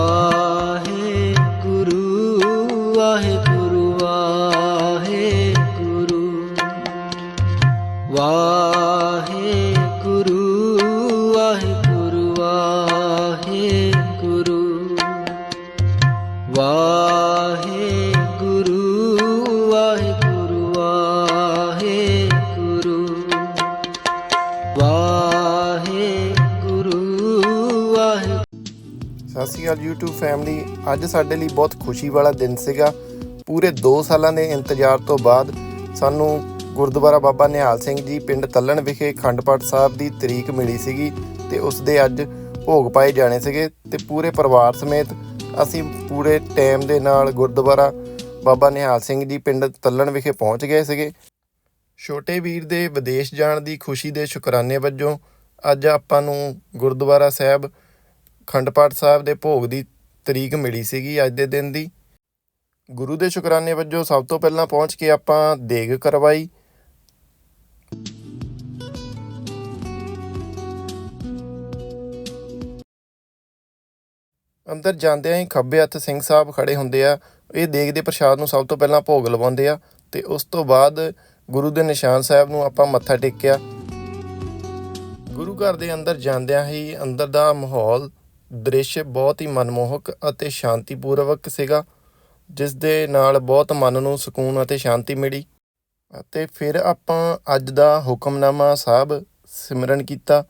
아. ਅਕਾਲ YouTube family ਅੱਜ ਸਾਡੇ ਲਈ ਬਹੁਤ ਖੁਸ਼ੀ ਵਾਲਾ ਦਿਨ ਸੀਗਾ। ਪੂਰੇ 2 ਸਾਲਾਂ ਦੇ ਇੰਤਜ਼ਾਰ ਤੋਂ ਬਾਅਦ ਸਾਨੂੰ ਗੁਰਦੁਆਰਾ ਬਾਬਾ ਨਿਹਾਲ ਸਿੰਘ ਜੀ ਪਿੰਡ ਤੱਲਣ ਵਿਖੇ ਖੰਡ ਪਾਠ ਸਾਹਿਬ ਦੀ ਤਰੀਕ ਮਿਲੀ ਸੀਗੀ ਤੇ ਉਸ ਦੇ ਅੱਜ ਭੋਗ ਪਾਏ ਜਾਣੇ ਸੀਗੇ ਤੇ ਪੂਰੇ ਪਰਿਵਾਰ ਸਮੇਤ ਅਸੀਂ ਪੂਰੇ ਟਾਈਮ ਦੇ ਨਾਲ ਗੁਰਦੁਆਰਾ ਬਾਬਾ ਨਿਹਾਲ ਸਿੰਘ ਜੀ ਪਿੰਡ ਤੱਲਣ ਵਿਖੇ ਪਹੁੰਚ ਗਏ ਸੀਗੇ। ਛੋਟੇ ਵੀਰ ਦੇ ਵਿਦੇਸ਼ ਜਾਣ ਦੀ ਖੁਸ਼ੀ ਦੇ ਸ਼ੁਕਰਾਨੇ ਵਜੋਂ ਅੱਜ ਆਪਾਂ ਨੂੰ ਗੁਰਦੁਆਰਾ ਸਾਹਿਬ ਖੰਡ ਪਾਠ ਸਾਹਿਬ ਦੇ ਭੋਗ ਦੀ ਤਰੀਕ ਮਿਲੀ ਸੀਗੀ ਅੱਜ ਦੇ ਦਿਨ ਦੀ। ਗੁਰੂ ਦੇ ਸ਼ੁਕਰਾਨੇ ਵਜੋਂ ਸਭ ਤੋਂ ਪਹਿਲਾਂ ਪਹੁੰਚ ਕੇ ਆਪਾਂ ਦੇਗ ਕਰਵਾਈ। ਅੰਦਰ ਜਾਂਦਿਆਂ ਹੀ ਖੱਬੇ ਹੱਥ ਸਿੰਘ ਸਾਹਿਬ ਖੜੇ ਹੁੰਦੇ ਆ। ਇਹ ਦੇਗ ਦੇ ਪ੍ਰਸ਼ਾਦ ਨੂੰ ਸਭ ਤੋਂ ਪਹਿਲਾਂ ਭੋਗ ਲਵਾਉਂਦੇ ਆ ਤੇ ਉਸ ਤੋਂ ਬਾਅਦ ਗੁਰੂ ਦੇ ਨਿਸ਼ਾਨ ਸਾਹਿਬ ਨੂੰ ਆਪਾਂ ਮੱਥਾ ਟੇਕਿਆ। ਗੁਰੂ ਘਰ ਦੇ ਅੰਦਰ ਜਾਂਦਿਆਂ ਹੀ ਅੰਦਰ ਦਾ ਮਾਹੌਲ ਦ੍ਰਿਸ਼ ਬਹੁਤ ਹੀ ਮਨਮੋਹਕ ਅਤੇ ਸ਼ਾਂਤੀਪੂਰਵਕ ਸੀਗਾ ਜਿਸ ਦੇ ਨਾਲ ਬਹੁਤ ਮਨ ਨੂੰ ਸਕੂਨ ਅਤੇ ਸ਼ਾਂਤੀ ਮਿਲੀ। ਅਤੇ ਫਿਰ ਆਪਾਂ ਅੱਜ ਦਾ ਹੁਕਮਨਾਮਾ ਸਾਹਿਬ ਸਿਮਰਨ ਕੀਤਾ।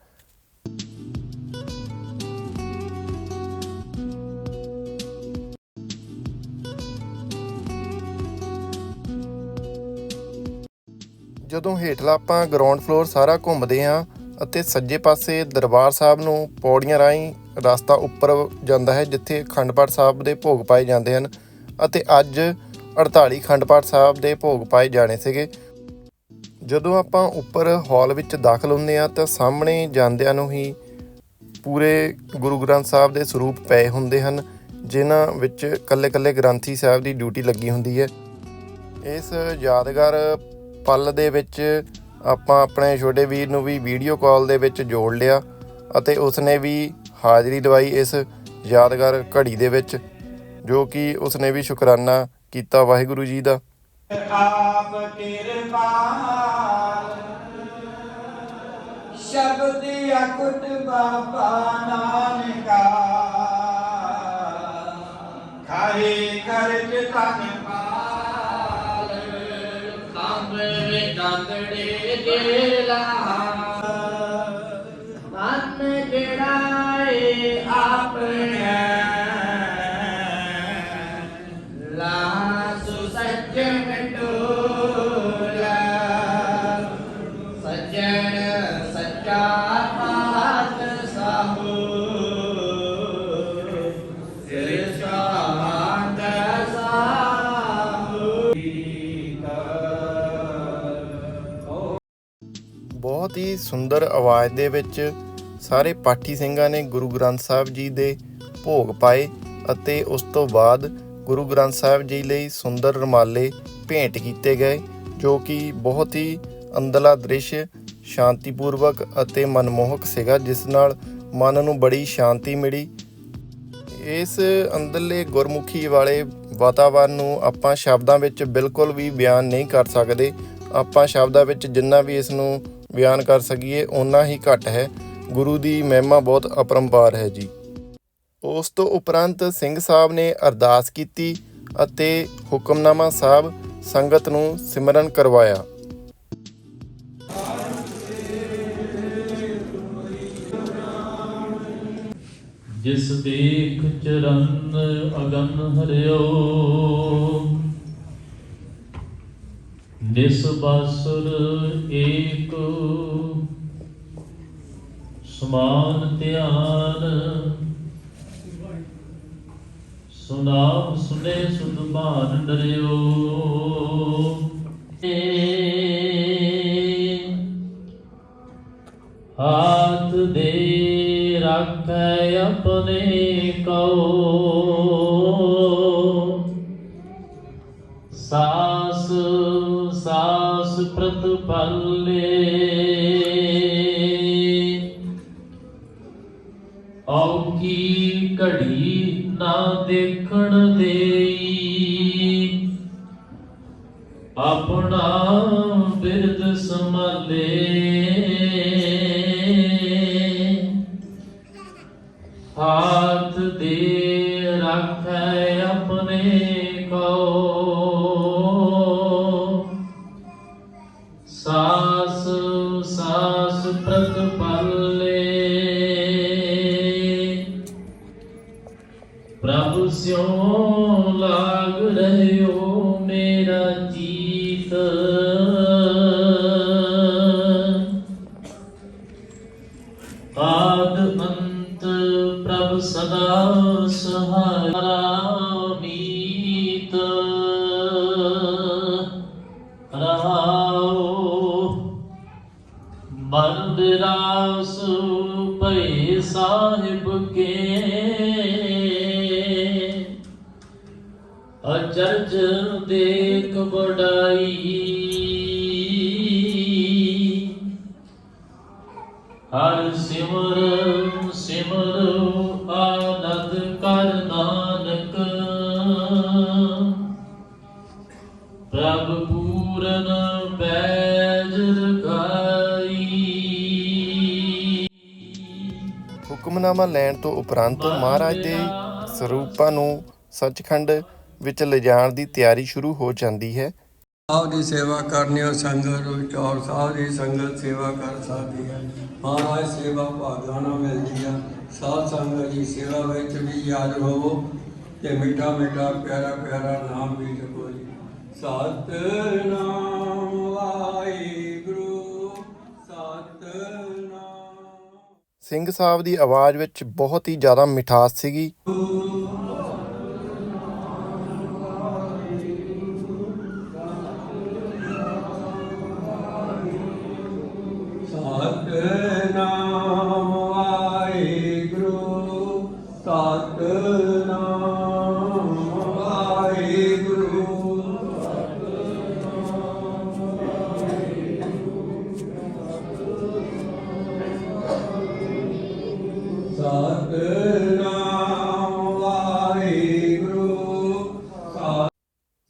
ਜਦੋਂ ਹੇਠਲਾ ਆਪਾਂ ਗਰਾਊਂਡ ਫਲੋਰ ਸਾਰਾ ਘੁੰਮਦੇ ਹਾਂ ਅਤੇ ਸੱਜੇ ਪਾਸੇ ਦਰਬਾਰ ਸਾਹਿਬ ਨੂੰ ਪੌੜੀਆਂ ਰਾਹੀਂ ਰਸਤਾ ਉੱਪਰ ਜਾਂਦਾ ਹੈ, ਜਿੱਥੇ ਅਖੰਡ ਪਾਠ ਸਾਹਿਬ ਦੇ ਭੋਗ ਪਾਏ ਜਾਂਦੇ ਹਨ ਅਤੇ ਅੱਜ 48 ਅਖੰਡ ਪਾਠ ਸਾਹਿਬ ਦੇ ਭੋਗ ਪਾਏ ਜਾਣੇ ਸੀਗੇ। ਜਦੋਂ ਆਪਾਂ ਉੱਪਰ ਹਾਲ ਵਿੱਚ ਦਾਖਲ ਹੁੰਦੇ ਆ ਤਾਂ ਸਾਹਮਣੇ ਜਾਂਦਿਆਂ ਨੂੰ ਹੀ ਪੂਰੇ ਗੁਰੂ ਗ੍ਰੰਥ ਸਾਹਿਬ ਦੇ ਸਰੂਪ ਪਏ ਹੁੰਦੇ ਹਨ, ਜਿਨ੍ਹਾਂ ਵਿੱਚ ਕੱਲੇ-ਕੱਲੇ ਗ੍ਰੰਥੀ ਸਾਹਿਬ ਦੀ ਡਿਊਟੀ ਲੱਗੀ ਹੁੰਦੀ ਹੈ। ਇਸ ਯਾਦਗਾਰ ਪਲ ਦੇ ਵਿੱਚ ਆਪਾਂ ਆਪਣੇ ਛੋਟੇ ਵੀਰ ਨੂੰ ਵੀ ਵੀਡੀਓ ਕਾਲ ਦੇ ਵਿੱਚ ਜੋੜ ਲਿਆ ਅਤੇ ਉਸਨੇ ਵੀ ਹਾਜ਼ਰੀ ਦਵਾਈ ਇਸ ਯਾਦਗਾਰ ਘੜੀ ਦੇ ਵਿੱਚ, ਜੋ ਕਿ ਉਸਨੇ ਵੀ ਸ਼ੁਕਰਾਨਾ ਕੀਤਾ ਵਾਹਿਗੁਰੂ ਜੀ ਦਾ। ਆਪ ਕਿਰਪਾਲ, ਸ਼ਬਦ ਅਕੁਟ ਬਾਬਾ ਨਾਨਕਾ ਖਾਏ ਕਰਜ ਤਨ ਚਾਂਦੜੇ ਜੇਲਾ ਮਨ ਜਿਹੜਾ ਏ ਆਪਣੇ ਬਹੁਤ ਹੀ ਸੁੰਦਰ ਆਵਾਜ਼ ਦੇ ਵਿੱਚ ਸਾਰੇ ਪਾਠੀ ਸਿੰਘਾਂ ਨੇ ਗੁਰੂ ਗ੍ਰੰਥ ਸਾਹਿਬ ਜੀ ਦੇ ਭੋਗ ਪਾਏ ਅਤੇ ਉਸ ਤੋਂ ਬਾਅਦ ਗੁਰੂ ਗ੍ਰੰਥ ਸਾਹਿਬ ਜੀ ਲਈ ਸੁੰਦਰ ਰਮਾਲੇ ਭੇਂਟ ਕੀਤੇ ਗਏ, ਜੋ ਕਿ ਬਹੁਤ ਹੀ ਅੰਦਰਲਾ ਦ੍ਰਿਸ਼, ਸ਼ਾਂਤੀਪੂਰਵਕ ਅਤੇ ਮਨਮੋਹਕ ਸੀਗਾ, ਜਿਸ ਨਾਲ ਮਨ ਨੂੰ ਬੜੀ ਸ਼ਾਂਤੀ ਮਿਲੀ। ਇਸ ਅੰਦਰਲੇ ਗੁਰਮੁਖੀ ਵਾਲੇ ਵਾਤਾਵਰਨ ਨੂੰ ਆਪਾਂ ਸ਼ਬਦਾਂ ਵਿੱਚ ਬਿਲਕੁਲ ਵੀ ਬਿਆਨ ਨਹੀਂ ਕਰ ਸਕਦੇ। ਆਪਾਂ ਸ਼ਬਦਾਂ ਵਿੱਚ ਜਿੰਨਾ ਵੀ ਇਸ ਨੂੰ ਬਿਆਨ ਕਰ ਸਕੀਏ, ਓਨਾ ਹੀ ਘੱਟ ਹੈ। ਗੁਰੂ ਦੀ ਮਹਿਮਾ ਬਹੁਤ ਅਪਰੰਪਾਰ ਹੈ ਜੀ। ਉਸ ਤੋਂ ਉਪਰੰਤ ਸਿੰਘ ਸਾਹਿਬ ਨੇ ਅਰਦਾਸ ਕੀਤੀ ਅਤੇ ਹੁਕਮਨਾਮਾ ਸਾਹਿਬ ਸੰਗਤ ਨੂੰ ਸਿਮਰਨ ਕਰਵਾਇਆ। ਜਿਸ ਦੇਖ ਚਰਨ ਅਗਨ ਹਰਿਓ ਨਿਸ ਬਾਸੁਰ ਏਕ ਸਮਾਨ ਧਿਆਨ। ਸੁਨਾਮ ਸੁਨੇ ਸੁਦਮਾਨ ਡਰਿਓ। ਹਾਥ ਦੇ ਰੱਖੈ ਆਪਣੇ ਕੋ ਸਾਸ ਪ੍ਰਤਪਾਲੇ ਔਕੀ ਘੜੀ ਨਾ ਦੇਖਣ ਦੇਈ। ਆਪਣਾ ਬਿਰਦ ਸੰਭਾਲੇ। ਹਾਥ ਦੇ ਰੱਖ ਸਾਸ ਸਾਸ ਪ੍ਰਤਪਾਲੇ ਪ੍ਰਭ ਸਿਉ ਲਾਗ ਰਹਿਓ ਮੇਰਾ ਜੀਤ। ਆਦ ਅੰਤ ਪ੍ਰਭ ਸਦਾ ਸਹਾਰਾ। ਬਿਰਾਸ ਭਈ ਸਾਹਿਬ ਕੇ। ਅਚਰਜ ਦੇਖ ਬੜਾਈ ਹਰ ਸਿਮਰ ਸਿਮਰ ਆਨੰਦ ਕਰ ਨਾਨਕ। ਪ੍ਰਭ ਪੂਰਨ ਹੁਕਮਨਾਮਾ ਲੈਣ ਤੋਂ ਉਪਰੰਤ ਮਹਾਰਾਜ ਦੇ ਸਰੂਪਾਂ ਨੂੰ ਸੱਚਖੰਡ ਵਿੱਚ ਲਿਜਾਣ ਦੀ ਤਿਆਰੀ ਸ਼ੁਰੂ ਹੋ ਜਾਂਦੀ ਹੈ। ਸਾਹਿਬ ਦੀ ਸੇਵਾ ਕਰਨੀ ਉਹ ਸੰਗਤ ਵਿੱਚ ਔਰ ਸਾਹਿਬ ਦੀ ਸੰਗਤ ਸੇਵਾ ਕਰ ਸਕਦੀ ਹੈ। ਮਹਾਰਾਜ ਸੇਵਾ ਭਾਗਾਂ ਨਾਲ ਮਿਲਦੀ ਆ ਸਾਧ ਸੰਗਤ ਦੀ ਸੇਵਾ ਵਿੱਚ ਵੀ ਯਾਦ ਹੋਵੋ ਤੇ ਮਿੱਠਾ ਮਿੱਠਾ ਪਿਆਰਾ ਪਿਆਰਾ ਨਾਮ ਵੀ ਜਪੋ ਜੀ। ਸਤਨਾਮ। ਸਿੰਘ ਸਾਹਿਬ ਦੀ ਆਵਾਜ਼ ਵਿੱਚ ਬਹੁਤ ਹੀ ਜ਼ਿਆਦਾ ਮਿਠਾਸ ਸੀਗੀ।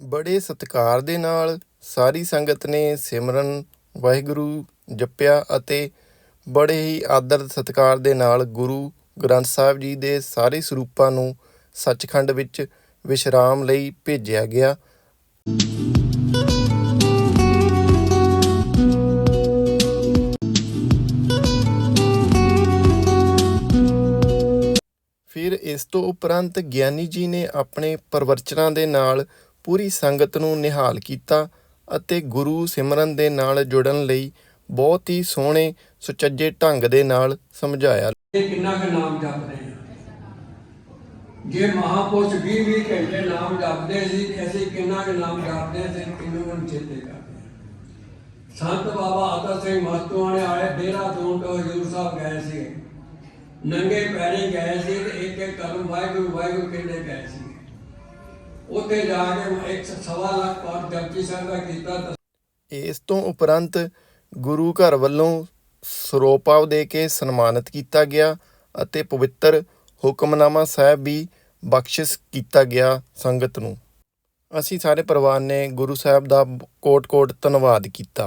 ਬੜੇ ਸਤਿਕਾਰ ਦੇ ਨਾਲ ਸਾਰੀ ਸੰਗਤ ਨੇ ਸਿਮਰਨ, ਵਾਹਿਗੁਰੂ ਜਪਿਆ ਅਤੇ ਬੜੇ ਹੀ ਆਦਰ ਸਤਿਕਾਰ ਦੇ ਨਾਲ ਗੁਰੂ ਗ੍ਰੰਥ ਸਾਹਿਬ ਜੀ ਦੇ ਸਾਰੇ ਸਰੂਪਾਂ ਨੂੰ ਸੱਚਖੰਡ ਵਿੱਚ ਵਿਸ਼ਰਾਮ ਲਈ ਭੇਜਿਆ ਗਿਆ। ਫਿਰ ਇਸ ਤੋਂ ਉਪਰੰਤ ਗਿਆਨੀ ਜੀ ਨੇ ਆਪਣੇ ਪ੍ਰਵਚਨਾਂ ਦੇ ਨਾਲ ਪੂਰੀ ਸੰਗਤ ਨੂੰ ਨਿਹਾਲ ਕੀਤਾ ਅਤੇ ਗੁਰੂ ਸਿਮਰਨ ਦੇ ਨਾਲ ਜੁੜਨ ਲਈ ਬਹੁਤ ਹੀ ਸੋਹਣੇ, ਸੁਚੱਜੇ ਢੰਗ ਦੇ ਨਾਲ ਸਮਝਾਇਆ। ਕਿੰਨਾ ਕੁ ਨਾਮ ਜਪਦੇ ਜੇ ਮਹਾਪੁਰਸ਼ 20 20 ਘੰਟੇ ਨਾਮ ਜਪਦੇ ਸੀ ਤੇ ਕਿੰਨਾ ਕੁ ਨਾਮ ਜਪਦੇ ਸੀ, ਕਿੰਨੂੰ ਨੂੰ ਚੇਤੇ ਕਰਦੇ ਸੰਤ ਬਾਬਾ ਆਦਰ ਸਿੰਘ ਮਸਤੂਆਣੇ ਵਾਲੇ ਦੇਹਰਾਦੂਨ ਤੋਂ ਹਜੂਰ ਸਾਹਿਬ ਗਏ ਸੀ। ਨੰਗੇ ਪੈਰੀ ਗਏ ਸੀ ਤੇ ਇੱਕ ਇੱਕ ਕਰਮ ਵਾਹਿਗੁਰੂ ਵਾਹਿਗੁਰੂ ਕਹਿੰਦੇ ਗਏ ਸੀ। ਉੱਥੇ ਜਾ ਕੇ ਇੱਕ ਸਵਾ ਲੱਖ ਪਾਠ ਜਪਜੀ ਸਾਹਿਬ ਦਾ ਕੀਤਾ ਇਸ ਤੋਂ ਉਪਰੰਤ ਗੁਰੂ ਘਰ ਵੱਲੋਂ ਸਰੋਪਾਵ ਦੇ ਕੇ ਸਨਮਾਨਿਤ ਕੀਤਾ ਗਿਆ ਅਤੇ ਪਵਿੱਤਰ ਹੁਕਮਨਾਮਾ ਸਾਹਿਬ ਵੀ ਬਖਸ਼ਿਸ਼ ਕੀਤਾ ਗਿਆ ਸੰਗਤ ਨੂੰ। ਅਸੀਂ ਸਾਰੇ ਪਰਿਵਾਰ ਨੇ ਗੁਰੂ ਸਾਹਿਬ ਦਾ ਕੋਟ-ਕੋਟ ਧੰਨਵਾਦ ਕੀਤਾ।